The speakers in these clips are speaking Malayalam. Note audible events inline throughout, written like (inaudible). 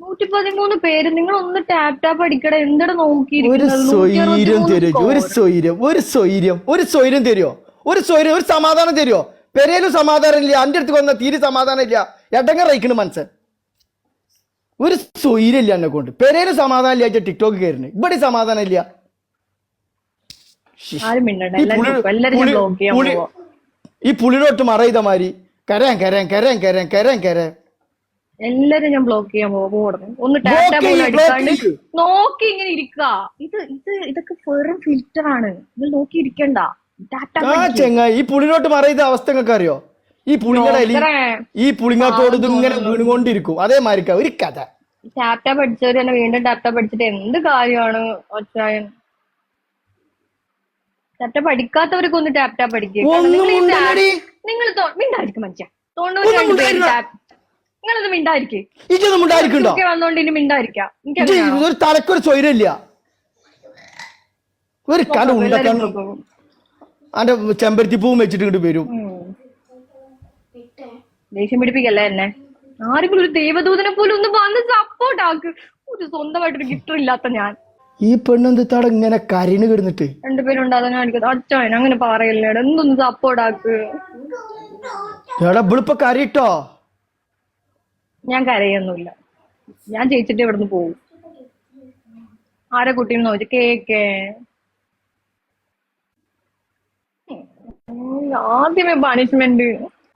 നൂറ്റി പതിമൂന്ന് പേര് നിങ്ങൾ ഒന്ന് ടാപ്പ് ടാപ്പ് അടിക്കട. എന്തിടെ ഒരു സ്വൈര്യം തരുമോ ഒരു സ്വൈര്യം ഒരു സ്വൈര്യം ഒരു സ്വൈര്യം തരുമോ ഒരു സ്വൈര്യം ഒരു സമാധാനം തരുമോ പെരയിലും സമാധാനം ഇല്ല അന്റെ അടുത്ത് വന്ന തീരെ സമാധാനം ഇല്ല. എടങ്ങ റയിക്കണ് മനസ്സൻ ഒരു സ്വൈര്യം ഇല്ല എന്നെ കൊണ്ട്. പെരയിലും സമാധാനം ഇല്ല ടിക്ടോക്ക് കയറുന്നു ഇവിടെ സമാധാനം ഇല്ല. ഈ പുളിയിലോട്ട് മറയിതമാരി മാതിരി കരയാൻ കരയാൻ കരയാൻ കരയാൻ കരയാൻ കരയാൻ. എല്ലാരും ഞാൻ ബ്ലോക്ക് ചെയ്യാൻ പോകും പോടുന്നു ഒന്ന് ചെയ്യ്, അടിക്കാണ്ട് നോക്കി ഇങ്ങനെ ഇരിക്ക. ഇത് ഇത് ഇതൊക്കെ വെറും ഫിൽറ്റർ ആണ്. നിങ്ങൾ നോക്കി ഇരിക്കണ്ട. ടാപ്പ് ചെങ്ങ ഈ പുളിനോട്ട് മറയിത അവസ്ഥ നിങ്ങൾക്ക് അറിയോ ഈ പുളിങ്ങട ഈ പുളിങ്ങാത്തോട് ഇങ്ങനെ വീണുകൊണ്ടിരിക്കും. അതേമാതിരിക്ക ഒരു കഥ. ടാറ്റ ടാപ്പ് അടിച്ചവര് തന്നെ വീണ്ടും ടാപ്പ് അടിച്ചിട്ട് എന്ത് കാര്യമാണ് ഒച്ചായൻ ടാപ്പ് പഠിക്കാത്തവർക്ക് ഒന്ന് അടിക്കുക ഒന്നും നിങ്ങൾ മിണ്ടായിരിക്കും മനുഷ്യ. തൊണ്ണൂറ്റി രണ്ട് നിങ്ങളത് മിണ്ടായിരിക്കേ. ഇതൊന്നും മിണ്ടായിരിക്കണ്ടോ? വന്നോണ്ട് ഇനി മിണ്ടായിരിക്കാം. ഒരു തലക്കൊരു സ്വൈരമില്ല. ഒരു കണ്ട ഉണ്ടാക്കാൻ അന്റെ ചെമ്പരത്തി പൂവും വെച്ചിട്ട് ഇങ്ങോട്ട് വരും. ദേഷ്യം പിടിപ്പിക്കല്ലേ എന്നെ? ആരെങ്കിലും ഒരു ദൈവദൂതനെ പോലും ഒന്ന് വന്ന് സപ്പോർട്ട് ആക്ക്. ഒരു സ്വന്തമായിട്ടൊരു ഗിഫ്റ്റർ ഇല്ലാത്ത ഞാൻ. ഈ പെണ്ണെന്താട ഇങ്ങനെ കരണ് കിടന്നിട്ട്? രണ്ടുപേരും ഉണ്ടാകാൻ കാണിക്കുന്നത് അച്ഛൻ അങ്ങനെ പറയല്ലേ. എന്തൊന്ന് സപ്പോർട്ട് ആക്ക്? എടാ ഇവിളിപ്പൊ കരയിട്ടോ? ഞാൻ കരയൊന്നുമില്ല. ഞാൻ ജയിച്ചിട്ട് ഇവിടുന്ന് പോകും ആരെ കുട്ടിയും നോക്കി കേക്കേ ആദ്യമേ പണിഷ്മെന്റ്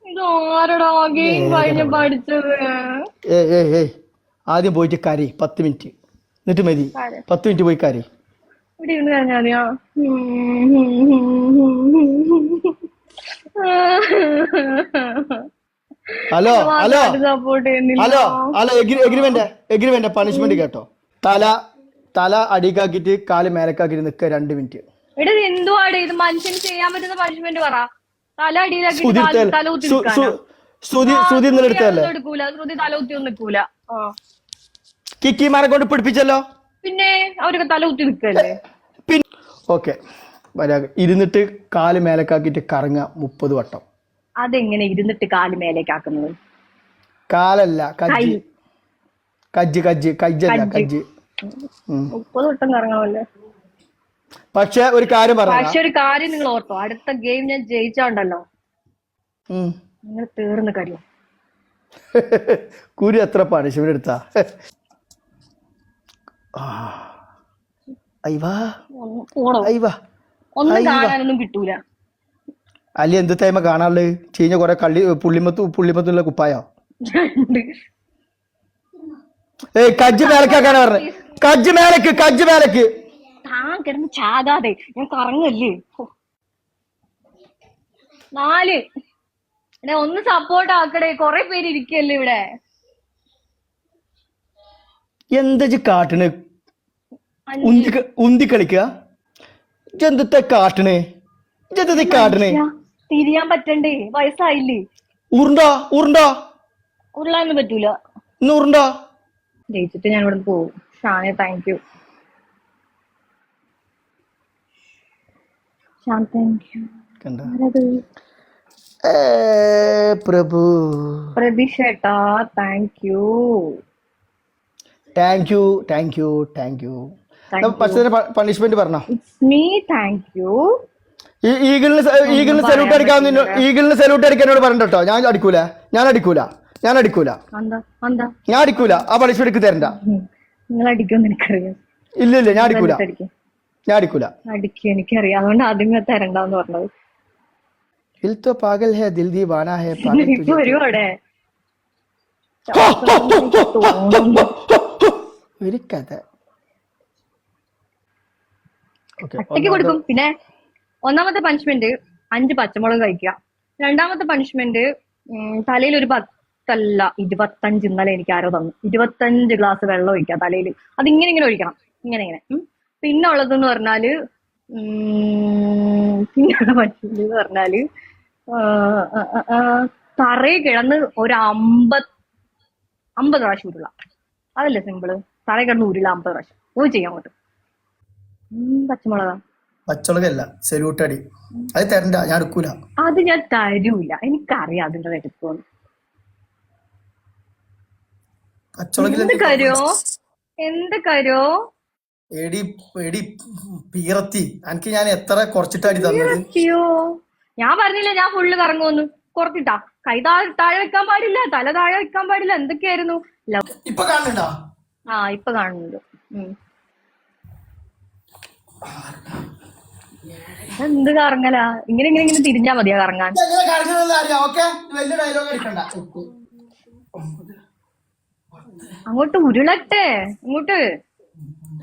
ഇത് ആരടാ ഗെയിം കഴിഞ്ഞ് പഠിച്ചത്? ആദ്യം പോയിട്ട് കരി പത്ത് മിനിറ്റ്. എന്നിട്ട് മതി. പത്ത് മിനിറ്റ് പോയി കരി ഇവിടെ ഇരുന്ന് കഴിഞ്ഞാ മതിയോ hello hello. Hello hello agreement agreement punishment കേട്ടോ. തല തല അടിക്കാക്കിട്ട് കാൽ മേലക്കാക്കിട്ട് നിക്ക രണ്ട് മിനിറ്റ് എടാ ഇത് എന്തുവാടെ? ഇത് മനുഷ്യന് ചെയ്യാൻ പറ്റുന്ന പണിഷ്മെന്റ് പറ. തല കുത്തി എടുക്കൂല ശ്രുതി തല കുത്തി ഒന്നും നിൽക്കൂല. കിക്കിമാരെ കൊണ്ട് പിടിപ്പിച്ചല്ലോ? പിന്നെ അവരൊക്കെ തല കുത്തി നിൽക്കല്ലേ? പിന്നെ ഓക്കെ. ഇരുന്നിട്ട് കാൽ മേലക്കാക്കിട്ട് കറങ്ങ മുപ്പത് വട്ടം. അതെങ്ങനെ ഇരുന്നിട്ട് കാൽ മേലേക്ക് ആക്കുന്നത് കാലല്ല കജ്ജ്. കജ്ജ് കജ്ജ്. കജ്ജല്ല കജ്ജ്. മുപ്പത് വട്ടം കറങ്ങണമല്ലേ. പക്ഷെ ഒരു കാര്യം പറഞ്ഞ പക്ഷെ ഒരു കാര്യം നിങ്ങൾ ഓർത്തോ. അടുത്ത ഗെയിം ഞാൻ ജയിച്ചോണ്ടല്ലോ. നിങ്ങൾ തീർന്ന് കാര്യം. കുരു എത്ര പണിഷ്മെന്റ് എടുത്താ? ഒന്നും കാണാനൊന്നും കിട്ടൂല. അല്ലെ എന്ത് തേമ കാണാനുള്ളത് ചീഞ്ഞ കൊറേ കള്ളി പുള്ളിമത്തു പുള്ളിമത്തുള്ള കുപ്പായോ. ഏയ് കജ്ജ് മേലക്കാക്കാണ് പറഞ്ഞത് കജ്ജ് മേലക്ക് കജ്ജ് മേലക്ക്. താൻ കിടന്ന് ചാകാതെ. ഞാൻ കറങ്ങല്ലേ? ഹോ. നാല്. എടേ ഒന്ന് സപ്പോർട്ട് ആക്കടേ. കൊറേ പേര് ഇരിക്കല്ലേ ഇവിടെ? എന്താ കാട്ടണ്? ഉന്തി ഉന്തി കളിക്കുക ഇജെന്തത്തെ കാട്ടണ്? ജന്തു കാട്ടണ്? തിരിയാൻ പറ്റണ്ടേ? വയസ്സായില്ലേ? ഉരുണ്ടോ ഉരുണ്ടോ ഉരുളാനൊന്നും പറ്റൂല. ഇന്ന് ഉരുണ്ടോ ജയിച്ചിട്ട് ഞാൻ ഇവിടെ പോകും ഷാനെ thank you Shan thank you Prabhu. പ്രതീക്ഷേട്ടാ thank you thank you thank you thank you punishment പറഞ്ഞോ? ഇറ്റ്സ് മീ താങ്ക് യു ഈ ഈഗിളിന് ഈഗിളിന് സല്യൂട്ട് അടിക്കാൻ ഈഗിളിന് സല്യൂട്ട് അടിക്കാൻ എന്നോട് പറഞ്ഞോ ഞാൻ അടിക്കൂല. ഞാൻ അടിക്കൂല. ഞാൻ അടിക്കൂല. ഞാൻ അടിക്കൂല. ആ പണിഷ്മെന്റ് എടുക്ക് തരണ്ട. ഇല്ല ഇല്ല. ഞാൻ അടിക്കൂല. ഞാൻ അടിക്കൂല. അടിക്കും എനിക്കറിയാം. അതുകൊണ്ട് ആദ്യമേ തരണ്ടെന്ന് പറഞ്ഞത്. ദിൽ തോ പാഗൽ ഹേ ദിൽ ദീവാന ഹേ പാഗൽ ഇപ്പൊ ഒരുപാടെ ഒരു കഥ. ഓക്കെ ഒറ്റയ്ക്ക് കൊടുക്കും. പിന്നെ ഒന്നാമത്തെ പണിഷ്മെന്റ് അഞ്ച് പച്ചമുളക് കഴിക്കുക. രണ്ടാമത്തെ പണിഷ്മെന്റ് തലയിൽ ഒരു പത്തല്ല ഇരുപത്തഞ്ച് ഇന്നലെ എനിക്ക് ആരോ തന്നു. ഇരുപത്തഞ്ച് ഗ്ലാസ് വെള്ളം ഒഴിക്കുക തലയിൽ. അത് ഇങ്ങനെ ഇങ്ങനെ ഒഴിക്കണം. ഇങ്ങനെ ഇങ്ങനെ. പിന്നെ ഉള്ളതെന്ന് പറഞ്ഞാൽ പിന്നെ പിന്നെയുള്ള പണിഷ്മെന്റ് എന്ന് പറഞ്ഞാൽ തറയിൽ കിടന്ന് ഒരു അമ്പത് അമ്പത് പ്രാവശ്യം ഉരുള. അതല്ലേ സിമ്പിൾ തറയിൽ കിടന്ന് ഉരുള അമ്പത് പ്രാവശ്യം. പോയി ചെയ്യാൻ പറ്റും പച്ചമുളകാ. പച്ചമുളകല്ല സെലൂട്ടടി അടി അത് തരണ്ട ഞാൻ എടുക്കൂല. അത് ഞാൻ തരൂല. എനിക്കറിയാം അതിന്റെ എടുക്കും എന്ത് എന്ത് എടി എടി പീറത്തി. എനിക്ക് ഞാൻ എത്ര കുറച്ചിട്ടാടി തന്നത്? അയ്യോ ഞാൻ പറഞ്ഞില്ല ഞാൻ ഫുള്ള് കറങ്ങുമെന്ന്. കുറച്ചിട്ടാ. കൈ താഴെ വെക്കാൻ പാടില്ല തല താഴെ വെക്കാൻ പാടില്ല എന്തൊക്കെയായിരുന്നു? ഇപ്പൊ കാണുന്നുണ്ടോ? ആ ഇപ്പൊ കാണുന്നുണ്ട്. ഉം. എന്ത് കറങ്ങലാ? ഇങ്ങനെ ഇങ്ങനെ ഇങ്ങനെ തിരിഞ്ഞാ മതിയാ കറങ്ങാൻ. വലിയ ഡയലോഗ് അടിക്കണ്ട. അങ്ങോട്ട് ഉരുളട്ടെ. അങ്ങോട്ട്.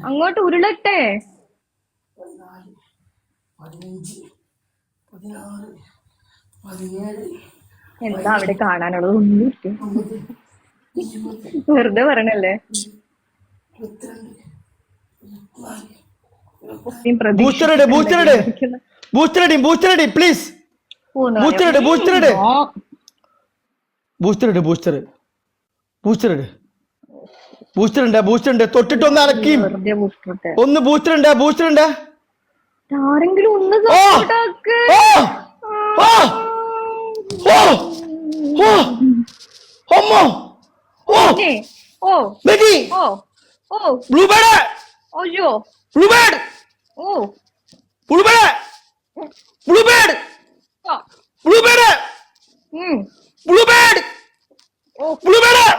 അങ്ങോട്ട് ഉരുളട്ടെ. എന്താ അവിടെ കാണാനുള്ളത്? ഒന്നും വെറുതെ പറയണല്ലേ? ബൂസ്റ്റർ ഇട് ബൂസ്റ്റർ ഇട്. ബൂസ്റ്റർ ഇടി ബൂസ്റ്റർ ഇടി പ്ലീസ് ബൂസ്റ്റർ ഇട് ബൂസ്റ്റർ ഇട്. ബൂസ്റ്റർ ഇട് ബൂസ്റ്റർ ബൂസ്റ്റർ ഇട്. ബൂസ്റ്റർ ഉണ്ട് ബൂസ്റ്റർ ഉണ്ട് തൊട്ടിട്ട് ഒന്ന് booster ഒന്ന് ബൂസ്റ്റർ ഉണ്ട് ബൂസ്റ്റർ ഉണ്ട് ആരെങ്കിലും ഒന്ന് ഓ! ഓ! അമ്മോ! ഓ! ഓ. ബ്ലൂബേർഡ് അയ്യോ. ബ്ലൂബേർഡ്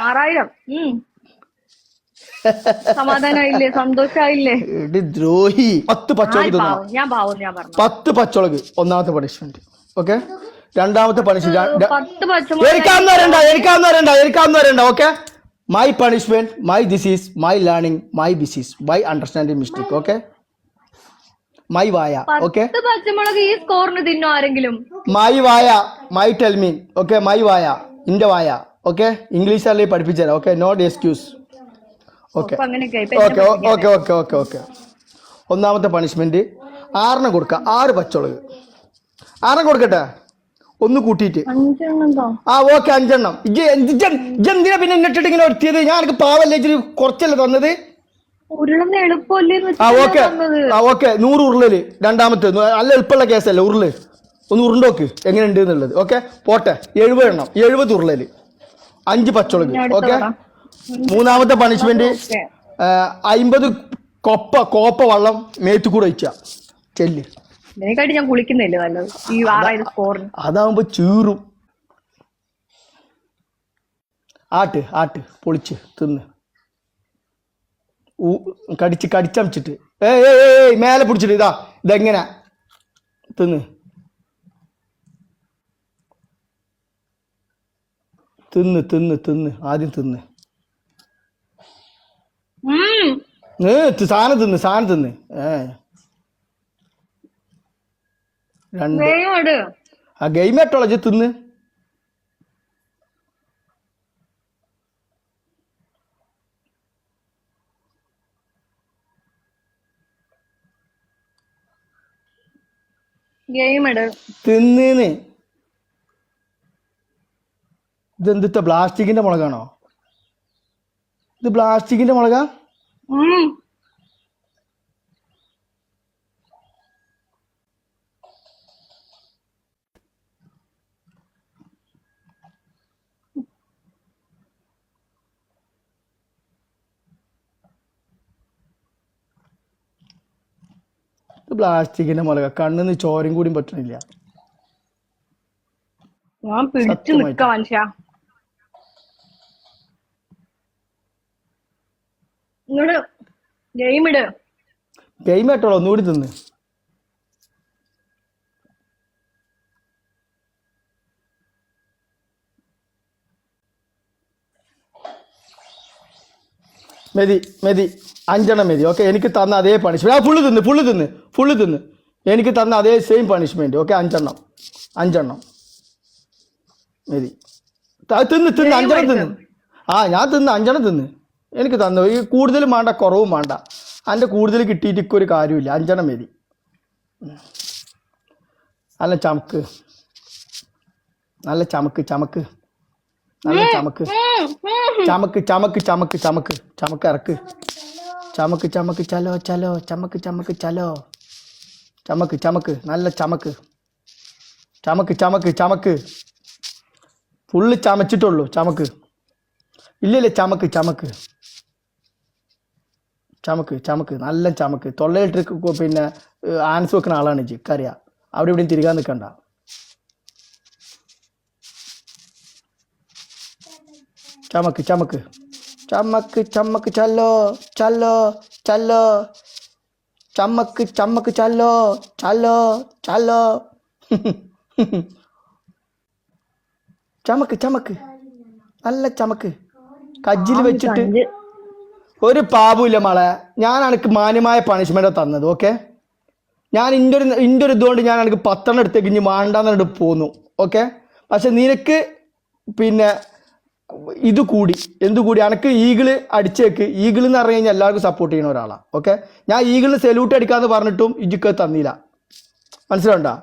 ആറായിരം. സമാധാനായില്ലേ? സന്തോഷായില്ലേ? ദ്രോഹി. പത്ത് പച്ചോളക് പത്ത് പച്ചോളക് ഒന്നാമത്തെ പണിഷ്മെന്റ് ഓക്കെ രണ്ടാമത്തെ പണിഷ്മെന്റ് പത്ത് പച്ചമുളക് എനിക്കാന്ന് വരണ്ട എനിക്കാന്ന് വരണ്ട എനിക്കാന്ന് വരണ്ട okay my punishment my disease my learning my basis my understanding mistake okay my വായ ഓക്കെ പച്ചമുളക് ഈ സ്കോറിന് തിന്നോ ആരെങ്കിലും? മൈ വായ മൈ ടെൽമീൻ ഓക്കെ മൈ വായ ഇന്റെ വായ ഓക്കെ ഇംഗ്ലീഷ് അല്ലെങ്കിൽ പഠിപ്പിച്ചുതരാം okay not excuse okay okay okay okay okay okay ഒന്നാമത്തെ പണിഷ്മെന്റ് ആറിന് കൊടുക്കുക ആറ് പച്ചമുളക്. ആറിന് കൊടുക്കട്ടെ? ഒന്ന് കൂട്ടിയിട്ട്. ആ ഓക്കെ അഞ്ചെണ്ണം. ഇജ്ജ് എന്ത് ഇജ്ജ് ഇജ്ജ് എന്തിനാ പിന്നെ എന്നിട്ടിട്ട് ഇങ്ങനെ ഒരുത്തിയത് ഞാൻ എനിക്ക് പാവല്ലേ ഇച്ചിരി കുറച്ചല്ലേ തന്നത്? ആ ഓക്കെ. ആ ഓക്കെ. നൂറ് ഉരുളൽ രണ്ടാമത്തെ നല്ല എളുപ്പമുള്ള കേസല്ലേ ഉരുൾ? ഒന്ന് ഉരുണ്ടോക്ക് എങ്ങനെയുണ്ട് എന്നുള്ളത് ഓക്കെ? പോട്ടെ. എഴുപത് എണ്ണം. എഴുപത് ഉരുളൽ. അഞ്ച് പച്ചമുളക് ഓക്കെ? മൂന്നാമത്തെ പണിഷ്മെന്റ് അമ്പത് കൊപ്പ കോപ്പ വള്ളം മേത്തു കൂടെ ഒഴിച്ച. ചെല്ല്. ഞാൻ കുളിക്കുന്നില്ല നല്ലത്? ഈ ആറായിരം സ്കോറിന് അതാവുമ്പോ ചീറും. ആട്ട് ആട്ട്. പൊളിച്ച് തിന്ന്. കടിച്ച് കടിച്ചമിച്ചിട്ട്. ഏ ഏ ഏ മേലെ പിടിച്ചിട്ട് ഇതാ ഇതെങ്ങനെ? തിന്ന്. തിന്ന് തിന്ന് തിന്ന്. ആദ്യം തിന്ന്. സാധനം തിന്ന് സാധനം തിന്ന്. ഏ. രണ്ട്. ആ ഗെയിം ആയിട്ടുള്ള തിന്ന്. ഗെയിം തിന്നീന്ന് ഇതെന്തിട്ട പ്ലാസ്റ്റിക്കിന്റെ മുളകാണോ? ഇത് പ്ലാസ്റ്റിക്കിന്റെ മുളകാ? പ്ലാസ്റ്റിക്കിന്റെ മുളക കണ്ണിന്ന് ചോരയും കൂടി പറ്റണില്ല. ഞാൻ പിടിച്ചു. നിക്ക മനുഷ്യ. ഗെയിം ഇട്. ഗെയിം ആയിട്ടുള്ള ഒന്നുകൂടി തിന്ന്. മെതി മെതി. അഞ്ചെണ്ണം മെതി. ഓക്കെ എനിക്ക് തന്ന അതേ പണിഷ്മെന്റ് ആ ഫുള്ള് തിന്ന് ഫുള്ള് തിന്ന് ഫുള്ള് തിന്ന്. എനിക്ക് തന്ന അതേ സെയിം പണിഷ്മെന്റ് ഓക്കെ അഞ്ചെണ്ണം. അഞ്ചെണ്ണം. മെതി. തിന്ന് തിന്ന് അഞ്ചെണ്ണം തിന്ന്. ആ ഞാൻ തിന്ന് അഞ്ചെണ്ണം തിന്ന്. എനിക്ക് തന്നു. ഈ കൂടുതലും വേണ്ട കുറവും വേണ്ട അതിന്റെ കൂടുതൽ കിട്ടിയിട്ട് ഇക്കൊരു കാര്യമില്ല. അഞ്ചെണ്ണം മെതി. നല്ല ചമക്ക്. നല്ല ചമക്ക് ചമക്ക്. നല്ല ചമക്ക്. ചമക്ക് ചമക്ക് ചമക്ക് ചമക്ക്. ചമക്ക് ഇറക്ക്. ചമക്ക് ചമക്ക് ചലോ ചലോ. ചമക്ക് ചമക്ക് ചലോ. ചമക്ക് ചമക്ക്. നല്ല ചമക്ക്. ചമക്ക് ചമക്ക് ചമക്ക്. ഫുള്ള് ചമച്ചിട്ടുള്ളൂ ചമക്ക്. ഇല്ലില്ല ഇല്ല ചമക്ക് ചമക്ക്. ചമക്ക് ചമക്ക്. നല്ല ചമക്ക്. തൊള്ളയിലിട്ട് പിന്നെ ആൻസ് വെക്കുന്ന ആളാണ് ചിക്കറിയ കറിയാ. അവിടെ ഇവിടെയും തിരികാൻ നിൽക്കണ്ട ചമക്ക് ചമക്ക്. ചമക്ക് ചമക്ക് ചല്ലോ ചല്ലോ ചല്ലോ. ചമ്മക്ക് ചമ്മക്ക് ചല്ലോ ചല്ലോ ചല്ലോ. (laughs) ചമക്ക് ചമക്ക്. നല്ല ചമക്ക്. കജ്ജിൽ വെച്ചിട്ട് ഒരു പാപമില്ല മോളെ. ഞാൻ എനിക്ക് മാന്യമായ പണിഷ്മെന്റ് തന്നത് ഓക്കെ ഞാൻ ഇന്റെ ഒരു ഇന്റെ ഒരു ഇതുകൊണ്ട് ഞാൻ എനിക്ക് പത്തെണ്ണം എടുത്തേക്ക് ഇനി വേണ്ടാന്ന് പറഞ്ഞിട്ട് പോന്നു ഓക്കെ പക്ഷെ നിനക്ക് പിന്നെ ഇത് കൂടി എന്തുകൂടി കൂടി? എനക്ക് ഈഗിൾ അടിച്ചേക്ക്. ഈഗിൾ എന്ന് പറഞ്ഞു കഴിഞ്ഞാൽ എല്ലാവർക്കും സപ്പോർട്ട് ചെയ്യുന്ന ഒരാളാണ് ഓക്കെ ഞാൻ ഈഗിളിന് സെല്യൂട്ട് അടിക്കാന്ന് പറഞ്ഞിട്ടും ഇജിക്ക് തന്നില്ല. മനസ്സിലുണ്ടോ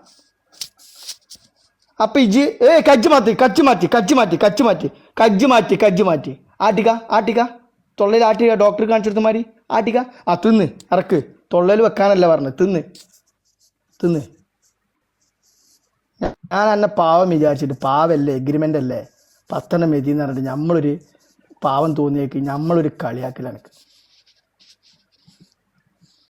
അപ്പൊ ഇജി ഏ കജ്ജ് മാറ്റി കജ്ജ് മാറ്റി കജ്ജ് മാറ്റി കജ്ജ് മാറ്റി കജ്ജ് മാറ്റി കജ്ജ് മാറ്റി. ആട്ടിക്ക ആട്ടിക്ക. തൊള്ളയിൽ ആട്ടിക്ക ഡോക്ടർ കാണിച്ചെടുത്ത മാതിരി. ആട്ടിക്ക. ആ തിന്ന് ഇറക്ക്. തൊള്ളയിൽ വെക്കാനല്ല പറഞ്ഞു തിന്ന് തിന്ന്. ഞാൻ എന്നെ പാവം വിചാരിച്ചിട്ട് പാവല്ലേ എഗ്രിമെന്റ് അല്ലേ? പത്തെണ്ണം മെതി എന്ന് പറഞ്ഞിട്ട് നമ്മളൊരു പാവം തോന്നിയേക്ക് നമ്മളൊരു കളിയാക്കലാണ്